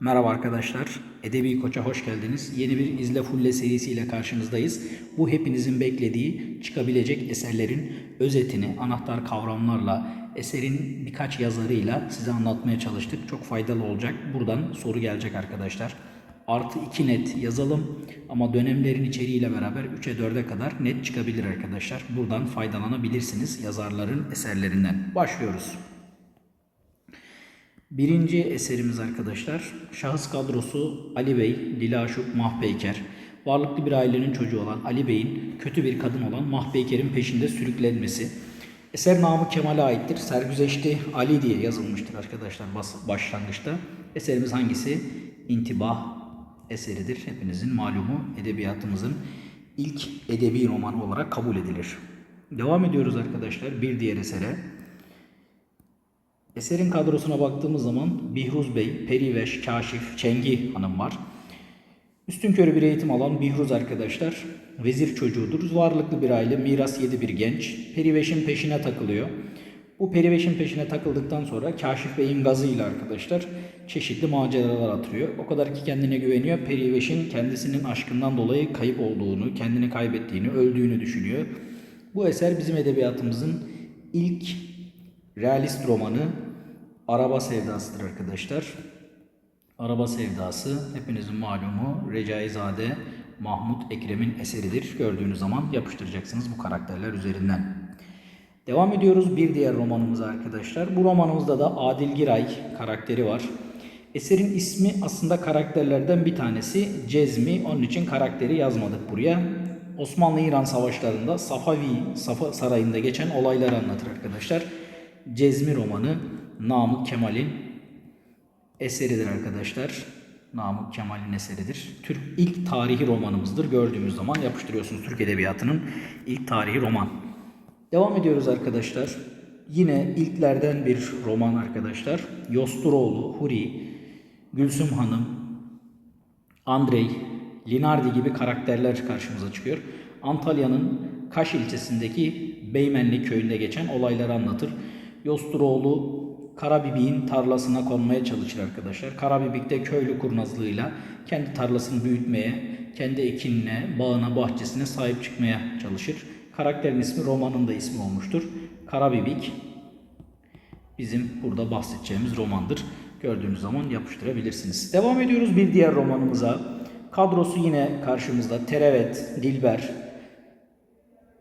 Merhaba arkadaşlar. Edebi Koç'a hoş geldiniz. Yeni bir İzle Fulle serisiyle karşınızdayız. Bu hepinizin beklediği çıkabilecek eserlerin özetini anahtar kavramlarla, eserin birkaç yazarıyla size anlatmaya çalıştık. Çok faydalı olacak. Buradan soru gelecek arkadaşlar. Artı 2 net yazalım ama dönemlerin içeriğiyle beraber 3'e 4'e kadar net çıkabilir arkadaşlar. Buradan faydalanabilirsiniz yazarların eserlerinden. Başlıyoruz. Birinci eserimiz arkadaşlar. Şahıs kadrosu Ali Bey, Dilaşuk, Mahpeyker. Varlıklı bir ailenin çocuğu olan Ali Bey'in kötü bir kadın olan Mahpeyker'in peşinde sürüklenmesi. Eser Namık Kemal'e aittir. Sergüzeşti Ali diye yazılmıştır arkadaşlar başlangıçta. Eserimiz hangisi? İntibah eseridir. Hepinizin malumu edebiyatımızın ilk edebi romanı olarak kabul edilir. Devam ediyoruz arkadaşlar bir diğer esere. Eserin kadrosuna baktığımız zaman Bihruz Bey, Periveş, Kaşif, Çengi Hanım var. Üstünkörü bir eğitim alan Bihruz arkadaşlar vezir çocuğudur. Varlıklı bir aile, miras yedi bir genç. Periveş'in peşine takılıyor. Bu Periveş'in peşine takıldıktan sonra Kaşif Bey'in gazıyla arkadaşlar çeşitli maceralar atıyor. O kadar ki kendine güveniyor. Periveş'in kendisinin aşkından dolayı kayıp olduğunu, kendini kaybettiğini, öldüğünü düşünüyor. Bu eser bizim edebiyatımızın ilk realist romanı Araba Sevdası'dır arkadaşlar. Araba Sevdası hepinizin malumu Recaizade Mahmut Ekrem'in eseridir. Gördüğünüz zaman yapıştıracaksınız bu karakterler üzerinden. Devam ediyoruz bir diğer romanımıza arkadaşlar. Bu romanımızda da Adil Giray karakteri var. Eserin ismi aslında karakterlerden bir tanesi Cezmi. Onun için karakteri yazmadık buraya. Osmanlı-İran savaşlarında Safavi Safa Sarayı'nda geçen olayları anlatır arkadaşlar. Cezmi romanı Namık Kemal'in eseridir arkadaşlar. Namık Kemal'in eseridir. Türk ilk tarihi romanımızdır. Gördüğümüz zaman yapıştırıyorsunuz Türk Edebiyatı'nın ilk tarihi roman. Devam ediyoruz arkadaşlar. Yine ilklerden bir roman arkadaşlar. Yosturoğlu, Huri, Gülsüm Hanım, Andrei, Linardi gibi karakterler karşımıza çıkıyor. Antalya'nın Kaş ilçesindeki Beymenli köyünde geçen olayları anlatır. Yosturoğlu Karabibik'in tarlasına konmaya çalışır arkadaşlar. Karabibik de köylü kurnazlığıyla kendi tarlasını büyütmeye, kendi ekinine, bağına, bahçesine sahip çıkmaya çalışır. Karakterin ismi romanın da ismi olmuştur. Karabibik bizim burada bahsedeceğimiz romandır. Gördüğünüz zaman yapıştırabilirsiniz. Devam ediyoruz bir diğer romanımıza. Kadrosu yine karşımızda. Terevet, Dilber,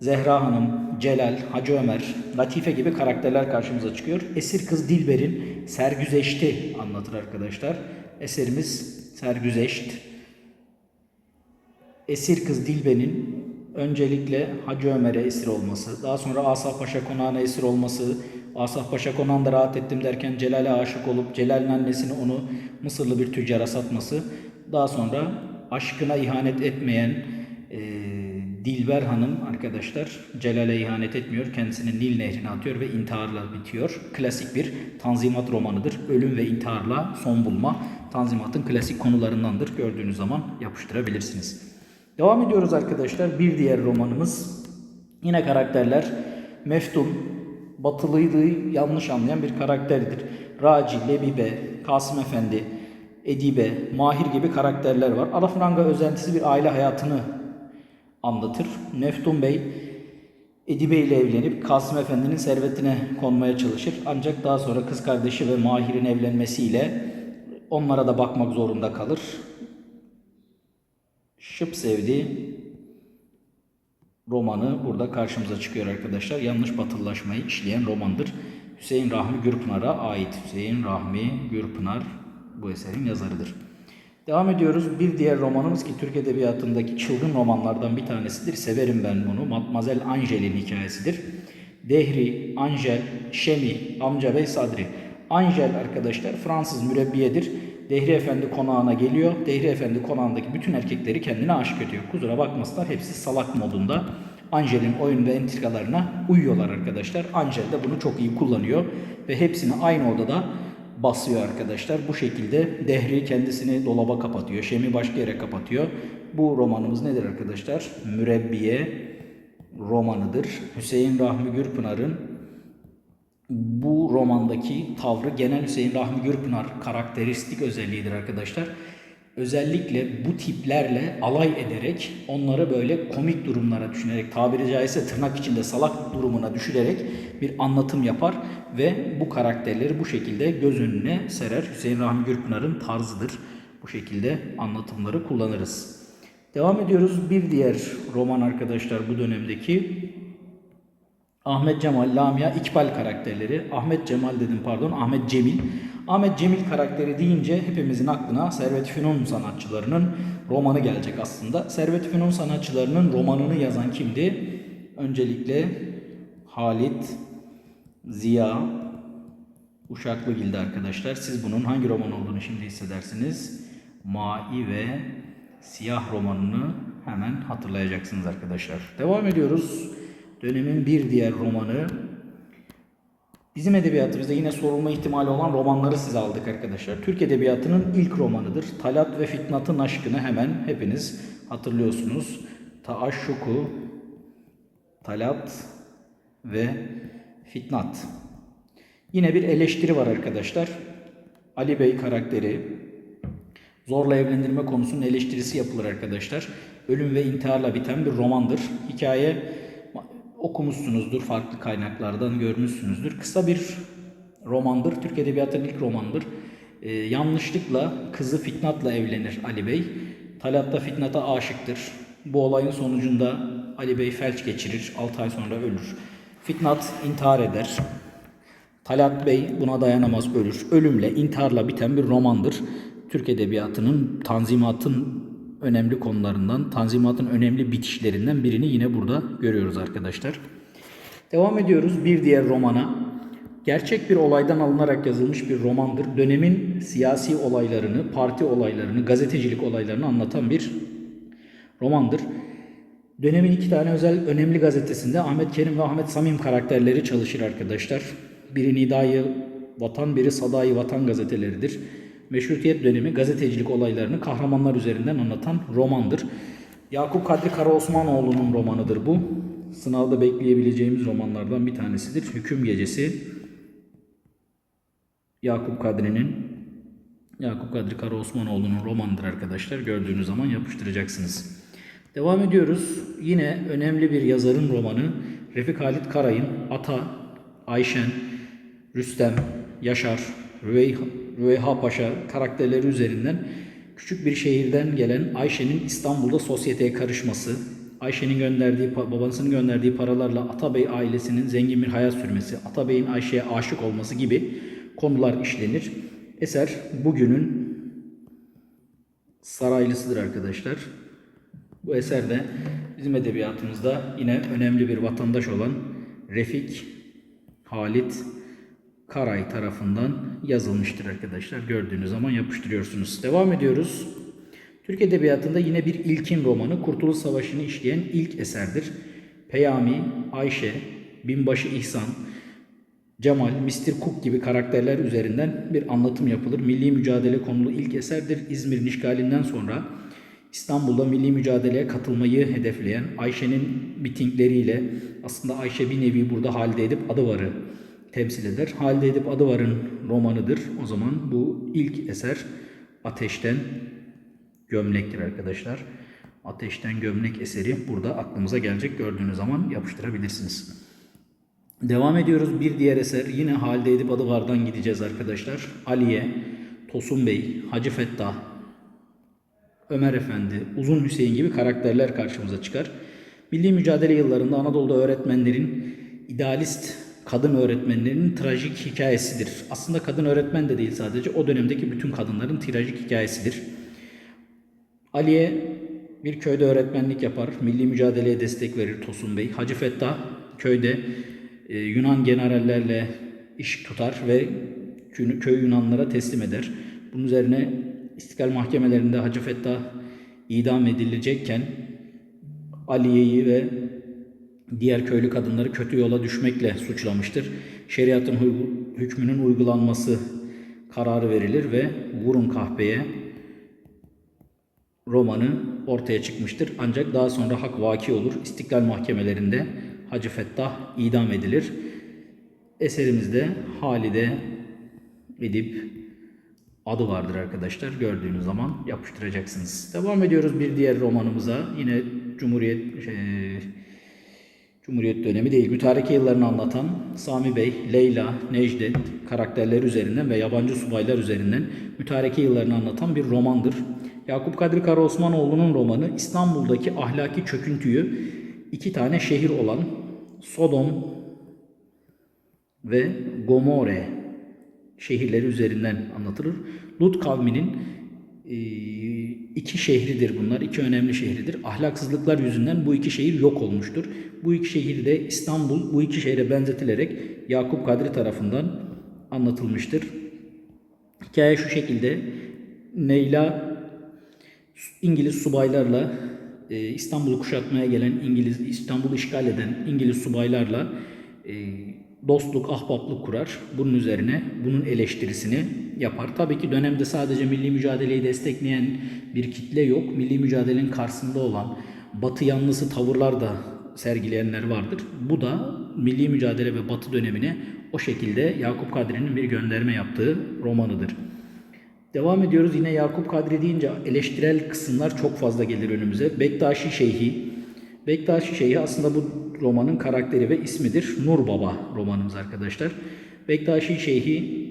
Zehra Hanım, Celal, Hacı Ömer, Latife gibi karakterler karşımıza çıkıyor. Esir kız Dilber'in Sergüzeşti anlatır arkadaşlar. Eserimiz Sergüzeşt. Esir kız Dilber'in öncelikle Hacı Ömer'e esir olması, daha sonra Asaf Paşa konağına esir olması, Asaf Paşa konağında rahat ettim derken Celal'e aşık olup Celal'in annesini onu Mısırlı bir tüccara satması, daha sonra aşkına ihanet etmeyen Dilber Hanım arkadaşlar Celal'e ihanet etmiyor. Kendisini Nil Nehri'ne atıyor ve intiharla bitiyor. Klasik bir tanzimat romanıdır. Ölüm ve intiharla son bulma tanzimatın klasik konularındandır. Gördüğünüz zaman yapıştırabilirsiniz. Devam ediyoruz arkadaşlar. Bir diğer romanımız yine karakterler Meftun batılıydı yanlış anlayan bir karakterdir. Raci, Lebibe, Kasım Efendi, Edibe, Mahir gibi karakterler var. Alafranga özentisi bir aile hayatını anlatır. Meftun Bey Edibe ile evlenip Kasım Efendi'nin servetine konmaya çalışır. Ancak daha sonra kız kardeşi ve Mahir'in evlenmesiyle onlara da bakmak zorunda kalır. Şıp sevdi romanı burada karşımıza çıkıyor arkadaşlar. Yanlış batıllaşmayı işleyen romandır. Hüseyin Rahmi Gürpınar'a ait. Hüseyin Rahmi Gürpınar bu eserin yazarıdır. Devam ediyoruz. Bir diğer romanımız ki Türk Edebiyatı'ndaki çılgın romanlardan bir tanesidir. Severim ben bunu. Matmazel Angel'in hikayesidir. Dehri, Angel, Şemi, Amca Bey Sadri. Angel arkadaşlar Fransız mürebbiyedir. Dehri Efendi konağına geliyor. Dehri Efendi konağındaki bütün erkekleri kendine aşık ediyor. Kusura bakmasınlar hepsi salak modunda. Angel'in oyun ve entrikalarına uyuyorlar arkadaşlar. Angel de bunu çok iyi kullanıyor ve hepsini aynı odada basıyor arkadaşlar. Bu şekilde Dehri kendisini dolaba kapatıyor. Şemi başka yere kapatıyor. Bu romanımız nedir arkadaşlar? Mürebbiye romanıdır. Hüseyin Rahmi Gürpınar'ın bu romandaki tavrı genel Hüseyin Rahmi Gürpınar karakteristik özelliğidir arkadaşlar. Özellikle bu tiplerle alay ederek onları böyle komik durumlara düşünerek tabiri caizse tırnak içinde salak durumuna düşürerek bir anlatım yapar ve bu karakterleri bu şekilde göz önüne serer. Hüseyin Rahmi Gürpınar'ın tarzıdır. Bu şekilde anlatımları kullanırız. Devam ediyoruz. Bir diğer roman arkadaşlar bu dönemdeki Ahmet Cemal, Lamia, İkbal karakterleri. Ahmet Cemal dedim pardon, Ahmet Cemil. Ahmet Cemil karakteri deyince hepimizin aklına Servet Fünun sanatçılarının romanı gelecek aslında. Servet Fünun sanatçılarının romanını yazan kimdi? Öncelikle Halit Ziya Uşaklıgil'de arkadaşlar. Siz bunun hangi roman olduğunu şimdi hissedersiniz. Mai ve Siyah romanını hemen hatırlayacaksınız arkadaşlar. Devam ediyoruz. Dönemin bir diğer romanı Bizim edebiyatımızda yine sorulma ihtimali olan romanları size aldık arkadaşlar. Türk Edebiyatı'nın ilk romanıdır. Talat ve Fitnat'ın aşkını hemen hepiniz hatırlıyorsunuz. Taaşşuku, Talat ve Fitnat. Yine bir eleştiri var arkadaşlar. Ali Bey karakteri zorla evlendirme konusunun eleştirisi yapılır arkadaşlar. Ölüm ve intiharla biten bir romandır. Hikaye okumuşsunuzdur, farklı kaynaklardan görmüşsünüzdür. Kısa bir romandır, Türk Edebiyatı'nın ilk romandır. Ee, yanlışlıkla kızı Fitnat'la evlenir Ali Bey. Talat da Fitnat'a aşıktır. Bu olayın sonucunda Ali Bey felç geçirir, 6 ay sonra ölür. Fitnat intihar eder. Talat Bey buna dayanamaz ölür. Ölümle, intiharla biten bir romandır. Türk Edebiyatı'nın tanzimatın önemli konularından, tanzimatın önemli bitişlerinden birini yine burada görüyoruz arkadaşlar. Devam ediyoruz bir diğer romana. Gerçek bir olaydan alınarak yazılmış bir romandır. Dönemin siyasi olaylarını, parti olaylarını, gazetecilik olaylarını anlatan bir romandır. Dönemin iki tane özel önemli gazetesinde Ahmet Kerim ve Ahmet Samim karakterleri çalışır arkadaşlar. Biri Nidai Vatan, biri Sadai Vatan gazeteleridir. Meşrutiyet dönemi gazetecilik olaylarını kahramanlar üzerinden anlatan romandır. Yakup Kadri Karaosmanoğlu'nun romanıdır bu. Sınavda bekleyebileceğimiz romanlardan bir tanesidir. Hüküm Gecesi. Yakup Kadri'nin Yakup Kadri Karaosmanoğlu'nun romanıdır arkadaşlar. Gördüğünüz zaman yapıştıracaksınız. Devam ediyoruz. Yine önemli bir yazarın romanı Refik Halit Karay'ın Ata, Ayşen, Rüstem, Yaşar, Rüveyha, Rüveyha Paşa karakterleri üzerinden küçük bir şehirden gelen Ayşe'nin İstanbul'da sosyeteye karışması, Ayşe'nin gönderdiği, babasının gönderdiği paralarla Atabey ailesinin zengin bir hayat sürmesi, Atabey'in Ayşe'ye aşık olması gibi konular işlenir. Eser bugünün saraylısıdır arkadaşlar. Bu eser de bizim edebiyatımızda yine önemli bir vatandaş olan Refik Halit Karay tarafından yazılmıştır arkadaşlar. Gördüğünüz zaman yapıştırıyorsunuz. Devam ediyoruz. Türk Edebiyatı'nda yine bir ilkin romanı Kurtuluş Savaşı'nı işleyen ilk eserdir. Peyami, Ayşe, Binbaşı İhsan, Cemal, Mr. Cook gibi karakterler üzerinden bir anlatım yapılır. Milli mücadele konulu ilk eserdir. İzmir'in işgalinden sonra İstanbul'da milli mücadeleye katılmayı hedefleyen Ayşe'nin mitingleriyle aslında Ayşe bir nevi burada halde edip adı varı temsil eder. Halide Edip Adıvar'ın romanıdır. O zaman bu ilk eser Ateşten Gömlek'tir arkadaşlar. Ateşten Gömlek eseri burada aklımıza gelecek. Gördüğünüz zaman yapıştırabilirsiniz. Devam ediyoruz. Bir diğer eser yine Halide Edip Adıvar'dan gideceğiz arkadaşlar. Aliye, Tosun Bey, Hacı Fettah, Ömer Efendi, Uzun Hüseyin gibi karakterler karşımıza çıkar. Milli mücadele yıllarında Anadolu'da öğretmenlerin idealist kadın öğretmenlerinin trajik hikayesidir. Aslında kadın öğretmen de değil sadece o dönemdeki bütün kadınların trajik hikayesidir. Ali'ye bir köyde öğretmenlik yapar, milli mücadeleye destek verir Tosun Bey. Hacı Fettah köyde e, Yunan generallerle iş tutar ve köy Yunanlara teslim eder. Bunun üzerine İstiklal mahkemelerinde Hacı Fettah idam edilecekken Aliye'yi ve diğer köylü kadınları kötü yola düşmekle suçlamıştır. Şeriatın hükmünün uygulanması kararı verilir ve vurun kahpeye romanı ortaya çıkmıştır. Ancak daha sonra hak vaki olur. İstiklal mahkemelerinde Hacı Fettah idam edilir. eserimizde Halide Edip adı vardır arkadaşlar. Gördüğünüz zaman yapıştıracaksınız. Devam ediyoruz bir diğer romanımıza. Yine Cumhuriyet şey, Cumhuriyet dönemi değil, mütareke yıllarını anlatan Sami Bey, Leyla, Necdet karakterleri üzerinden ve yabancı subaylar üzerinden mütareke yıllarını anlatan bir romandır. Yakup Kadri Karaosmanoğlu'nun romanı İstanbul'daki ahlaki çöküntüyü iki tane şehir olan Sodom ve Gomorre şehirleri üzerinden anlatılır. Lut kavminin e, iki şehridir bunlar, iki önemli şehridir. Ahlaksızlıklar yüzünden bu iki şehir yok olmuştur. Bu iki şehir de İstanbul bu iki şehre benzetilerek Yakup Kadri tarafından anlatılmıştır. Hikaye şu şekilde. Neyla İngiliz subaylarla e, İstanbul'u kuşatmaya gelen İngiliz, İstanbul'u işgal eden İngiliz subaylarla e, dostluk, ahbaplık kurar. Bunun üzerine bunun eleştirisini yapar. Tabii ki dönemde sadece milli mücadeleyi destekleyen bir kitle yok. Milli mücadelenin karşısında olan Batı yanlısı tavırlar da sergileyenler vardır. Bu da milli mücadele ve Batı dönemine o şekilde Yakup Kadri'nin bir gönderme yaptığı romanıdır. Devam ediyoruz yine Yakup Kadri deyince eleştirel kısımlar çok fazla gelir önümüze. Bektaşi Şeyhi. Bektaşi Şeyhi aslında bu romanın karakteri ve ismidir. Nur Baba romanımız arkadaşlar. Bektaşi Şeyhi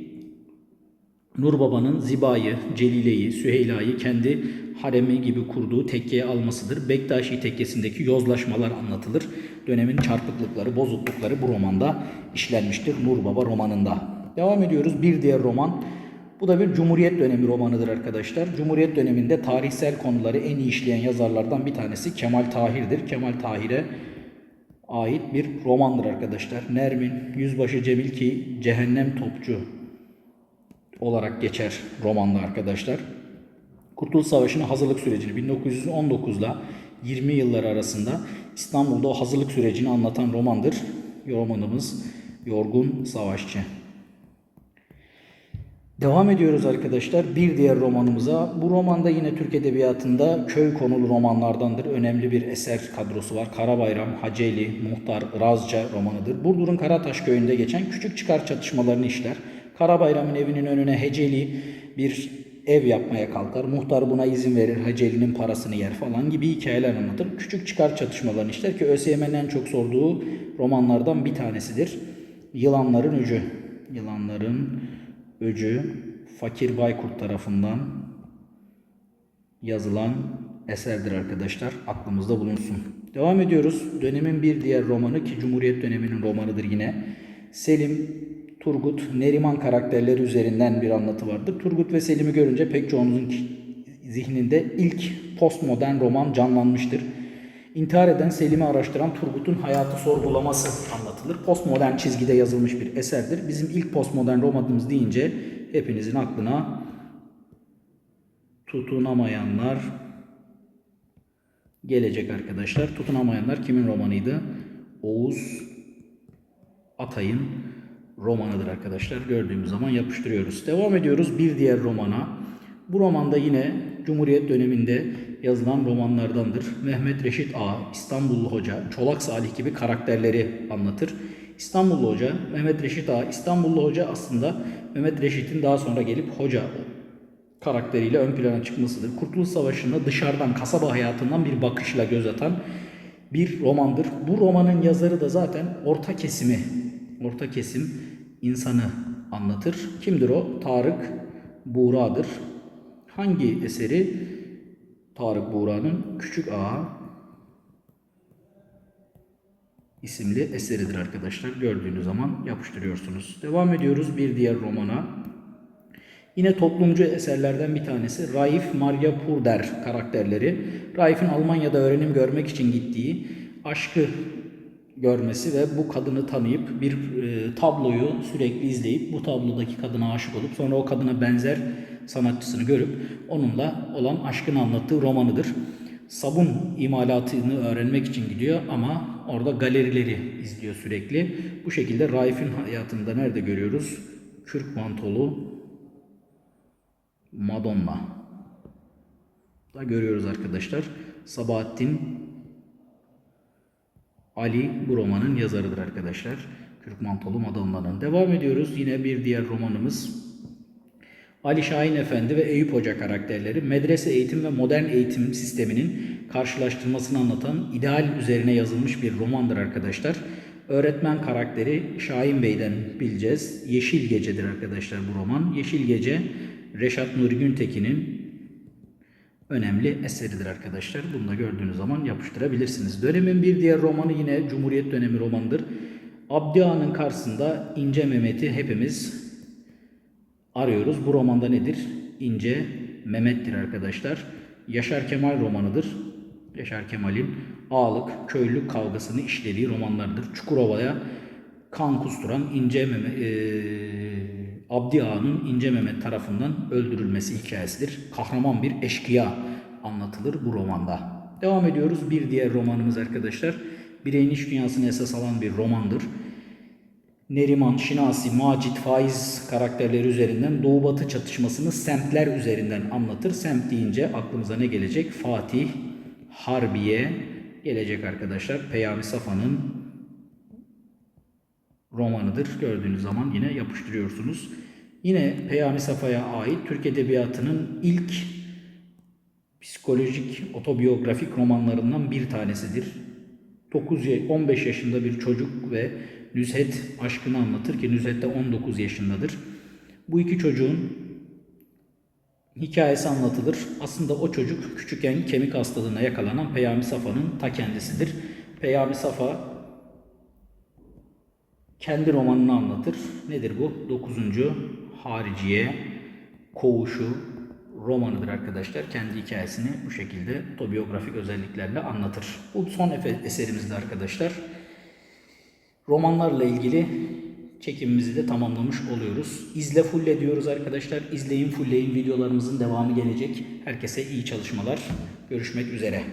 Nur Baba'nın Ziba'yı, Celile'yi, Süheyla'yı kendi haremi gibi kurduğu tekkeye almasıdır. Bektaşi tekkesindeki yozlaşmalar anlatılır. Dönemin çarpıklıkları, bozuklukları bu romanda işlenmiştir Nur Baba romanında. Devam ediyoruz. Bir diğer roman bu da bir Cumhuriyet dönemi romanıdır arkadaşlar. Cumhuriyet döneminde tarihsel konuları en iyi işleyen yazarlardan bir tanesi Kemal Tahir'dir. Kemal Tahir'e ait bir romandır arkadaşlar. Nermin, Yüzbaşı Cemil ki Cehennem Topçu olarak geçer romanda arkadaşlar. Kurtuluş Savaşı'nın hazırlık sürecini 1919 ile 20 yıllar arasında İstanbul'da o hazırlık sürecini anlatan romandır. Romanımız Yorgun Savaşçı. Devam ediyoruz arkadaşlar bir diğer romanımıza. Bu romanda yine Türk Edebiyatı'nda köy konulu romanlardandır. Önemli bir eser kadrosu var. Karabayram, Haceli, Muhtar, Razca romanıdır. Burdur'un Karataş köyünde geçen küçük çıkar çatışmalarını işler. Karabayram'ın evinin önüne Heceli bir ev yapmaya kalkar. Muhtar buna izin verir. Haceli'nin parasını yer falan gibi hikayeler anlatır. Küçük çıkar çatışmalarını işler ki ÖSYM'nin en çok sorduğu romanlardan bir tanesidir. Yılanların Öcü. Yılanların Öcü Fakir Baykurt tarafından yazılan eserdir arkadaşlar. Aklımızda bulunsun. Devam ediyoruz. Dönemin bir diğer romanı ki Cumhuriyet döneminin romanıdır yine. Selim, Turgut, Neriman karakterleri üzerinden bir anlatı vardır. Turgut ve Selim'i görünce pek çoğunuzun zihninde ilk postmodern roman canlanmıştır. İntihar eden Selim'i araştıran Turgut'un hayatı sorgulaması anlatılır. Postmodern çizgide yazılmış bir eserdir. Bizim ilk postmodern romanımız deyince hepinizin aklına tutunamayanlar gelecek arkadaşlar. Tutunamayanlar kimin romanıydı? Oğuz Atay'ın romanıdır arkadaşlar. Gördüğümüz zaman yapıştırıyoruz. Devam ediyoruz bir diğer romana. Bu romanda yine Cumhuriyet döneminde yazılan romanlardandır. Mehmet Reşit Ağa, İstanbullu Hoca, Çolak Salih gibi karakterleri anlatır. İstanbullu Hoca, Mehmet Reşit Ağa, İstanbullu Hoca aslında Mehmet Reşit'in daha sonra gelip hoca karakteriyle ön plana çıkmasıdır. Kurtuluş Savaşı'nda dışarıdan, kasaba hayatından bir bakışla göz atan bir romandır. Bu romanın yazarı da zaten orta kesimi, orta kesim insanı anlatır. Kimdir o? Tarık Buğra'dır. Hangi eseri? Tarık Buğra'nın Küçük Ağa isimli eseridir arkadaşlar. Gördüğünüz zaman yapıştırıyorsunuz. Devam ediyoruz bir diğer romana. Yine toplumcu eserlerden bir tanesi Raif Maria Purder karakterleri. Raif'in Almanya'da öğrenim görmek için gittiği aşkı görmesi ve bu kadını tanıyıp bir e, tabloyu sürekli izleyip bu tablodaki kadına aşık olup sonra o kadına benzer sanatçısını görüp onunla olan aşkını anlattığı romanıdır. Sabun imalatını öğrenmek için gidiyor ama orada galerileri izliyor sürekli. Bu şekilde Raif'in hayatında nerede görüyoruz? Kürk mantolu Madonna da görüyoruz arkadaşlar. Sabahattin Ali bu romanın yazarıdır arkadaşlar. Kürk Mantolu Madonna'nın. Devam ediyoruz. Yine bir diğer romanımız. Ali Şahin Efendi ve Eyüp Hoca karakterleri medrese eğitim ve modern eğitim sisteminin karşılaştırmasını anlatan ideal üzerine yazılmış bir romandır arkadaşlar. Öğretmen karakteri Şahin Bey'den bileceğiz. Yeşil Gece'dir arkadaşlar bu roman. Yeşil Gece Reşat Nuri Güntekin'in önemli eseridir arkadaşlar. Bunu da gördüğünüz zaman yapıştırabilirsiniz. Dönemin bir diğer romanı yine Cumhuriyet dönemi romanıdır. Abdi Ağa'nın karşısında İnce Mehmet'i hepimiz arıyoruz. Bu romanda nedir? İnce Mehmet'tir arkadaşlar. Yaşar Kemal romanıdır. Yaşar Kemal'in ağalık, köylülük kavgasını işlediği romanlardır. Çukurova'ya kan kusturan İnce Mehmet, eee, Abdi Ağa'nın İnce Mehmet tarafından öldürülmesi hikayesidir. Kahraman bir eşkıya anlatılır bu romanda. Devam ediyoruz. Bir diğer romanımız arkadaşlar. Bireyin iç dünyasını esas alan bir romandır. Neriman, Şinasi, Macit, Faiz karakterleri üzerinden Doğu Batı çatışmasını semtler üzerinden anlatır. Semt deyince aklımıza ne gelecek? Fatih, Harbiye gelecek arkadaşlar. Peyami Safa'nın romanıdır. Gördüğünüz zaman yine yapıştırıyorsunuz. Yine Peyami Safa'ya ait Türk Edebiyatı'nın ilk psikolojik otobiyografik romanlarından bir tanesidir. 9 ya- 15 yaşında bir çocuk ve Nüzhet aşkını anlatır ki Nüzhet de 19 yaşındadır. Bu iki çocuğun hikayesi anlatılır. Aslında o çocuk küçükken kemik hastalığına yakalanan Peyami Safa'nın ta kendisidir. Peyami Safa kendi romanını anlatır. Nedir bu? 9. Hariciye Koğuşu romanıdır arkadaşlar. Kendi hikayesini bu şekilde otobiyografik özelliklerle anlatır. Bu son eserimizde arkadaşlar. Romanlarla ilgili çekimimizi de tamamlamış oluyoruz. İzle fulle diyoruz arkadaşlar. İzleyin fulleyin videolarımızın devamı gelecek. Herkese iyi çalışmalar. Görüşmek üzere.